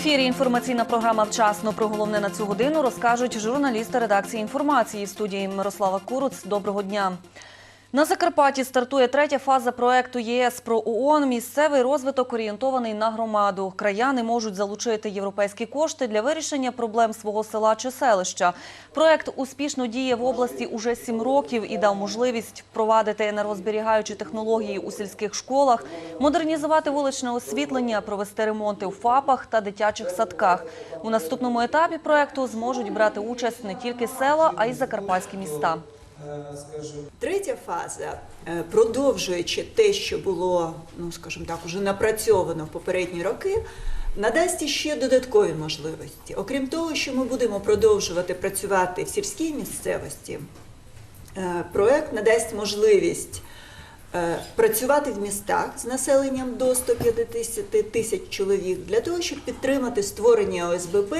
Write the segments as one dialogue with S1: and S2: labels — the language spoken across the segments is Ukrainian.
S1: Ефірі інформаційна програма Вчасно про головне на цю годину розкажуть журналісти редакції інформації студії Мирослава Куруц. Доброго дня. На Закарпатті стартує третя фаза проекту ЄС про ООН. Місцевий розвиток орієнтований на громаду. Краяни можуть залучити європейські кошти для вирішення проблем свого села чи селища. Проект успішно діє в області уже сім років і дав можливість впровадити енергозберігаючі технології у сільських школах, модернізувати вуличне освітлення, провести ремонти у ФАПах та дитячих садках. У наступному етапі проекту зможуть брати участь не тільки села, а й закарпатські міста.
S2: Третя фаза, е, продовжуючи те, що було, ну скажімо так, уже напрацьовано в попередні роки, надасть ще додаткові можливості. Окрім того, що ми будемо продовжувати працювати в сільській місцевості, е, проект надасть можливість е, працювати в містах з населенням до 150 тисяч чоловік для того, щоб підтримати створення ОСББ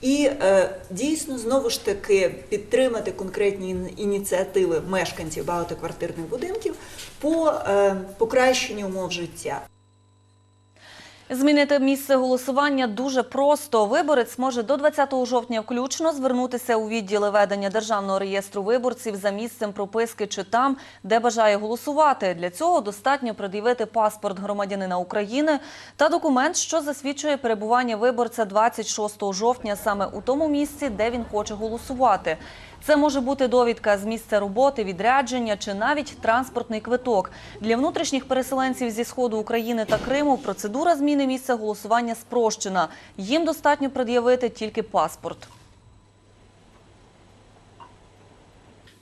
S2: і е, дійсно знову ж таки підтримати конкретні ініціативи мешканців багатоквартирних будинків по е, покращенню умов життя.
S1: Змінити місце голосування дуже просто. Виборець може до 20 жовтня включно звернутися у відділи ведення державного реєстру виборців за місцем прописки чи там, де бажає голосувати. Для цього достатньо пред'явити паспорт громадянина України та документ, що засвідчує перебування виборця 26 жовтня саме у тому місці, де він хоче голосувати. Це може бути довідка з місця роботи, відрядження чи навіть транспортний квиток. Для внутрішніх переселенців зі сходу України та Криму процедура зміни місця голосування спрощена. Їм достатньо пред'явити тільки паспорт.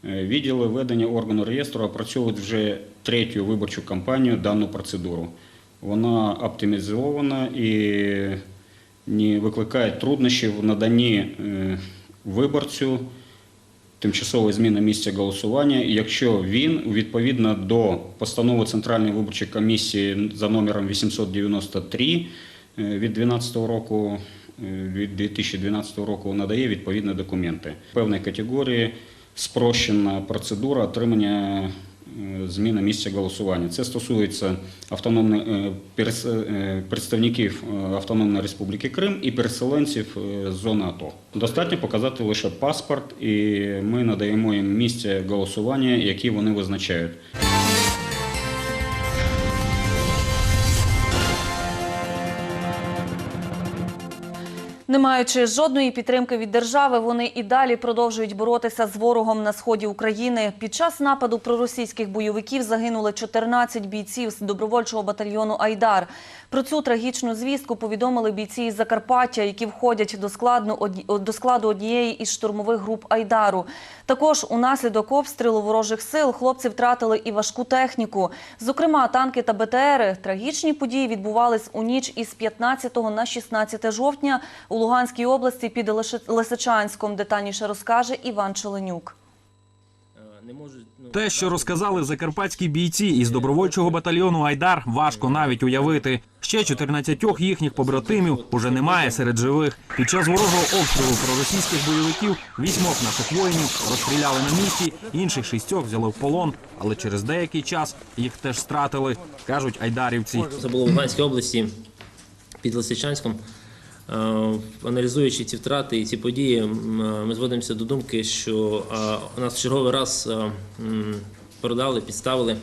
S3: Е, Відділи ведення органу реєстру опрацьовують вже третю виборчу кампанію дану процедуру. Вона оптимізована і не викликає труднощів в наданні е, виборцю тимчасової зміни місця голосування, якщо він відповідно до постанови Центральної виборчої комісії за номером 893 е, від 12 року е, від 2012 року надає відповідні документи. Певної категорії спрощена процедура отримання е, зміни місця голосування. Це стосується автономних е, е, представників Автономної Республіки Крим і переселенців з зони АТО. Достатньо показати лише паспорт, і ми надаємо їм місце голосування, які вони визначають.
S1: Не маючи жодної підтримки від держави, вони і далі продовжують боротися з ворогом на сході України. Під час нападу проросійських бойовиків загинули 14 бійців з добровольчого батальйону Айдар. Про цю трагічну звістку повідомили бійці із Закарпаття, які входять до складу, до складу однієї із штурмових груп Айдару. Також унаслідок обстрілу ворожих сил хлопці втратили і важку техніку. Зокрема, танки та БТРи. Трагічні події відбувались у ніч із 15 на 16 жовтня у Луганській області під Лисичанськом. Детальніше розкаже Іван Челенюк.
S4: Те, що розказали закарпатські бійці із добровольчого батальйону Айдар, важко навіть уявити. Ще 14 їхніх побратимів уже немає серед живих. Під час ворожого обстрілу проросійських бойовиків вісьмох наших воїнів розстріляли на місці, інших шістьох взяли в полон, але через деякий час їх теж стратили, кажуть айдарівці.
S5: це було в Луганській області під Лисичанськом. Е, Аналізуючи ці втрати і ці події, ми зводимося до думки, що е, нас в черговий раз е, продали, підставили.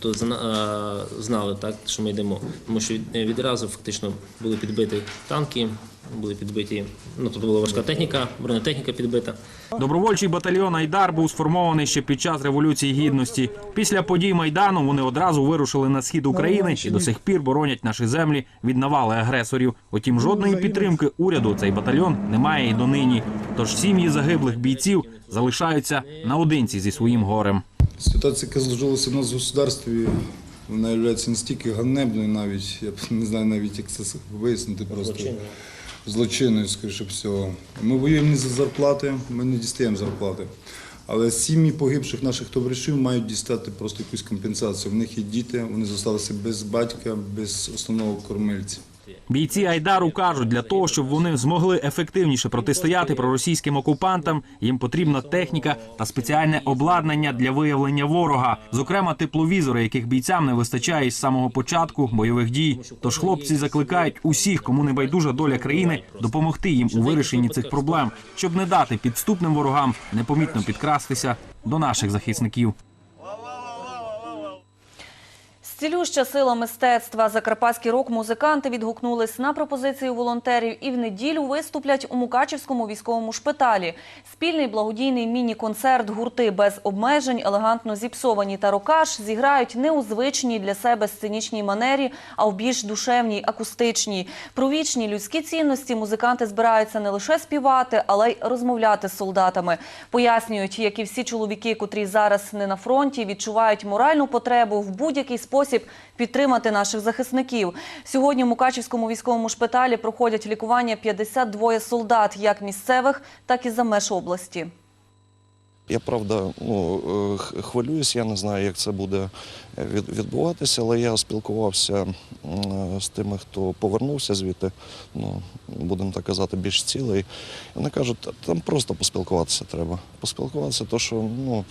S5: Тобто е, знали так, що ми йдемо. Тому що від- відразу фактично були підбиті танки, були підбиті, ну тобто була важка техніка, бронетехніка підбита.
S4: Добровольчий батальйон Айдар був сформований ще під час революції гідності. Після подій майдану вони одразу вирушили на схід України і до сих пір боронять наші землі від навали агресорів. Утім, жодної підтримки уряду цей батальйон не має і донині. Тож сім'ї загиблих бійців залишаються наодинці зі своїм горем.
S6: Ситуація, яка зложилася в нас в государстві, вона є настільки ганебною навіть, я не знаю навіть, як це вияснити просто. Злочинною, скоріше всього. Ми воюємо не за зарплати, ми не дістаємо зарплати. Але сім'ї погибших наших товаришів мають дістати просто якусь компенсацію. В них є діти, вони залишилися без батька, без основного кормильця.
S4: Бійці Айдару кажуть, для того, щоб вони змогли ефективніше протистояти проросійським окупантам, їм потрібна техніка та спеціальне обладнання для виявлення ворога, зокрема тепловізори, яких бійцям не вистачає із самого початку бойових дій. Тож хлопці закликають усіх, кому не байдужа доля країни, допомогти їм у вирішенні цих проблем, щоб не дати підступним ворогам непомітно підкрастися до наших захисників.
S1: Цілюща сила мистецтва. Закарпатські рок-музиканти відгукнулись на пропозицію волонтерів і в неділю виступлять у Мукачівському військовому шпиталі. Спільний благодійний міні-концерт гурти без обмежень, елегантно зіпсовані та рокаш зіграють не у звичній для себе сценічній манері, а в більш душевній, акустичній. Про вічні людські цінності музиканти збираються не лише співати, але й розмовляти з солдатами. Пояснюють, як і всі чоловіки, котрі зараз не на фронті, відчувають моральну потребу в будь-який спосіб підтримати наших захисників. Сьогодні в Мукачівському військовому шпиталі проходять лікування 52 солдат, як місцевих, так і за меж області.
S7: Я правда ну, е, хвилююсь, я не знаю, як це буде е, відбуватися, але я спілкувався е, з тими, хто повернувся звідти, ну, будемо так казати, більш цілий. Вони кажуть, там просто поспілкуватися треба. Поспілкуватися, то що ну,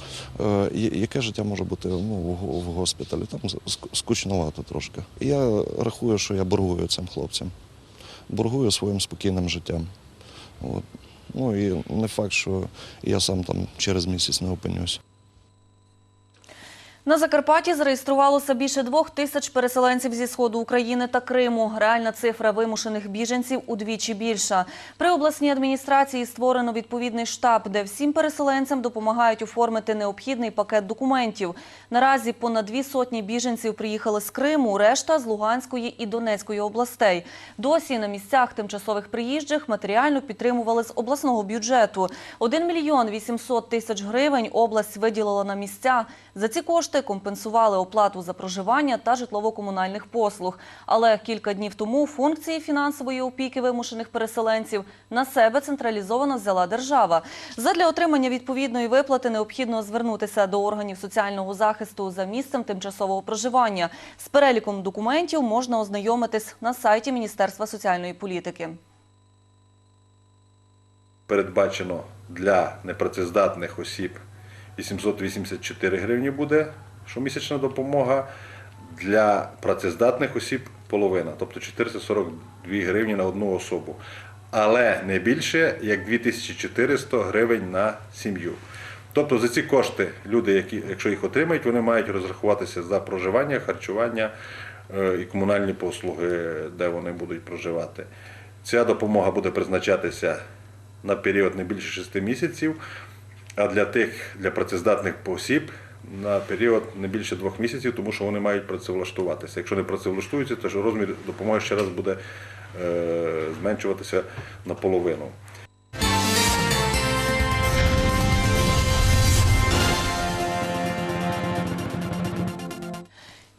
S7: яке життя може бути ну, в, госпіталі, там з- ск- скучновато трошки. Я рахую, що я боргую цим хлопцям, боргую своїм спокійним життям. От. Ну і не факт, що я сам там через місяць не опинюсь.
S1: На Закарпатті зареєструвалося більше двох тисяч переселенців зі сходу України та Криму. Реальна цифра вимушених біженців удвічі більша. При обласній адміністрації створено відповідний штаб, де всім переселенцям допомагають оформити необхідний пакет документів. Наразі понад дві сотні біженців приїхали з Криму, решта з Луганської і Донецької областей. Досі на місцях тимчасових приїжджих матеріально підтримували з обласного бюджету. 1 мільйон 800 тисяч гривень область виділила на місця. За ці кошти компенсували оплату за проживання та житлово-комунальних послуг. Але кілька днів тому функції фінансової опіки вимушених переселенців на себе централізовано взяла держава. Задля отримання відповідної виплати необхідно звернутися до органів соціального захисту за місцем тимчасового проживання. З переліком документів можна ознайомитись на сайті Міністерства соціальної політики.
S8: передбачено для непрацездатних осіб 884 гривні буде щомісячна допомога. Для працездатних осіб половина, тобто 442 гривні на одну особу. Але не більше як 2400 гривень на сім'ю. Тобто за ці кошти люди, які, якщо їх отримають, вони мають розрахуватися за проживання, харчування е, і комунальні послуги, де вони будуть проживати. Ця допомога буде призначатися на період не більше 6 місяців, а для тих, для працездатних осіб на період не більше двох місяців, тому що вони мають працевлаштуватися. Якщо не працевлаштуються, то розмір допомоги ще раз буде е, зменшуватися наполовину.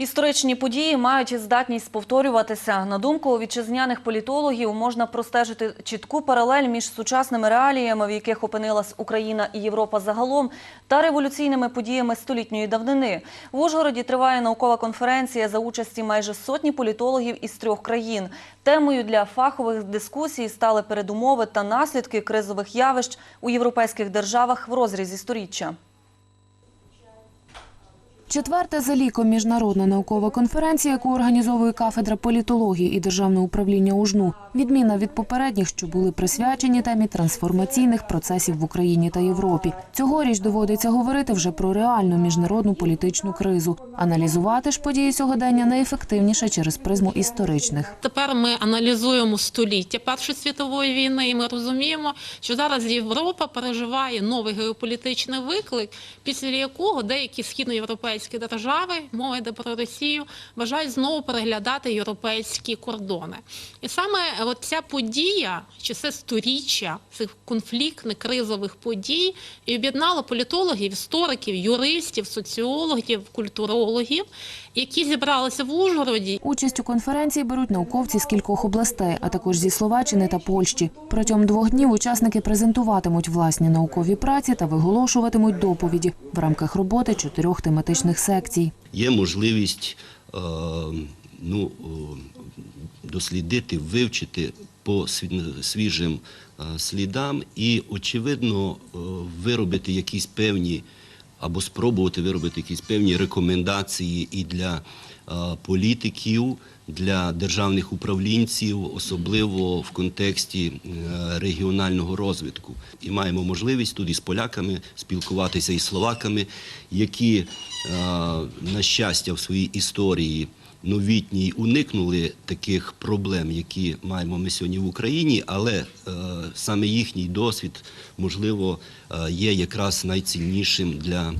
S1: Історичні події мають здатність повторюватися. На думку вітчизняних політологів, можна простежити чітку паралель між сучасними реаліями, в яких опинилась Україна і Європа загалом, та революційними подіями столітньої давнини. В Ужгороді триває наукова конференція за участі майже сотні політологів із трьох країн. Темою для фахових дискусій стали передумови та наслідки кризових явищ у європейських державах в розрізі сторіччя.
S9: Четверта за ліком міжнародна наукова конференція, яку організовує кафедра політології і державне управління УЖНУ, відмінна від попередніх, що були присвячені темі трансформаційних процесів в Україні та Європі. Цьогоріч доводиться говорити вже про реальну міжнародну політичну кризу. Аналізувати ж події сьогодення найефективніше через призму історичних.
S10: Тепер ми аналізуємо століття Першої світової війни, і ми розуміємо, що зараз Європа переживає новий геополітичний виклик, після якого деякі східноєвропейські держави, мова йде про Росію, бажають знову переглядати європейські кордони. І саме от ця подія, чи це сторіччя цих конфліктних кризових подій, і об'єднала політологів, істориків, юристів, соціологів, культурологів, які зібралися в Ужгороді
S9: Участь у конференції беруть науковці з кількох областей, а також зі Словаччини та Польщі. Протягом двох днів учасники презентуватимуть власні наукові праці та виголошуватимуть доповіді в рамках роботи чотирьох тематичних секцій.
S11: є можливість е, ну, е, дослідити, вивчити по свіжим е, слідам і, очевидно, е, виробити якісь певні або спробувати виробити якісь певні рекомендації і для політиків, для державних управлінців, особливо в контексті е, регіонального розвитку. І маємо можливість тут із поляками спілкуватися із словаками, які, е, на щастя, в своїй історії новітній уникнули таких проблем, які маємо ми сьогодні в Україні, але е, саме їхній досвід, можливо, е, є якраз найціннішим для е,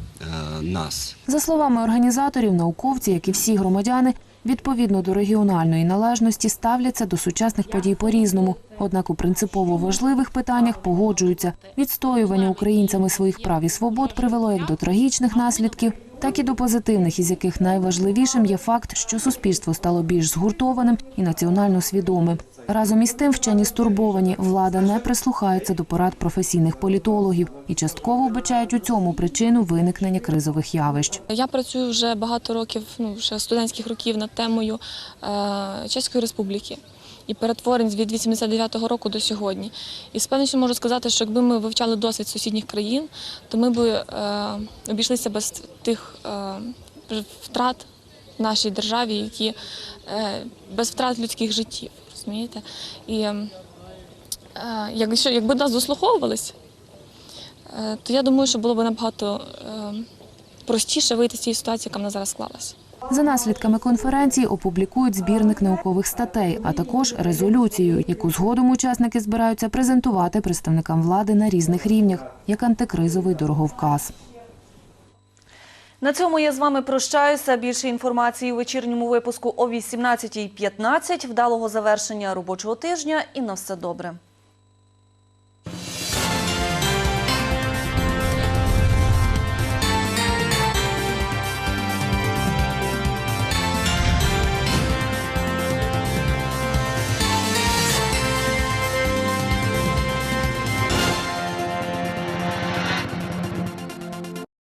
S11: нас.
S9: За словами організаторів, науковці, як і всі громадяни, відповідно до регіональної належності ставляться до сучасних подій по-різному. Однак у принципово важливих питаннях погоджуються. Відстоювання українцями своїх прав і свобод привело як до трагічних наслідків, так і до позитивних, із яких найважливішим є факт, що суспільство стало більш згуртованим і національно свідомим. Разом із тим вчені стурбовані, влада не прислухається до порад професійних політологів і частково вбачають у цьому причину виникнення кризових явищ.
S12: Я працюю вже багато років, ну вже студентських років над темою е, Чеської Республіки і перетворень від 89-го року до сьогодні. І з певністю можу сказати, що якби ми вивчали досвід сусідніх країн, то ми б е, обійшлися без тих е, втрат в нашій державі, які е, без втрат людських життів. Розумієте? І е, якщо, якби нас дослуховувались, е, то я думаю, що було б набагато е, простіше вийти з цієї ситуації, яка в нас зараз склалась.
S9: За наслідками конференції опублікують збірник наукових статей, а також резолюцію, яку згодом учасники збираються презентувати представникам влади на різних рівнях, як антикризовий дороговказ.
S1: На цьому я з вами прощаюся. Більше інформації у вечірньому випуску о 18.15. Вдалого завершення робочого тижня і на все добре.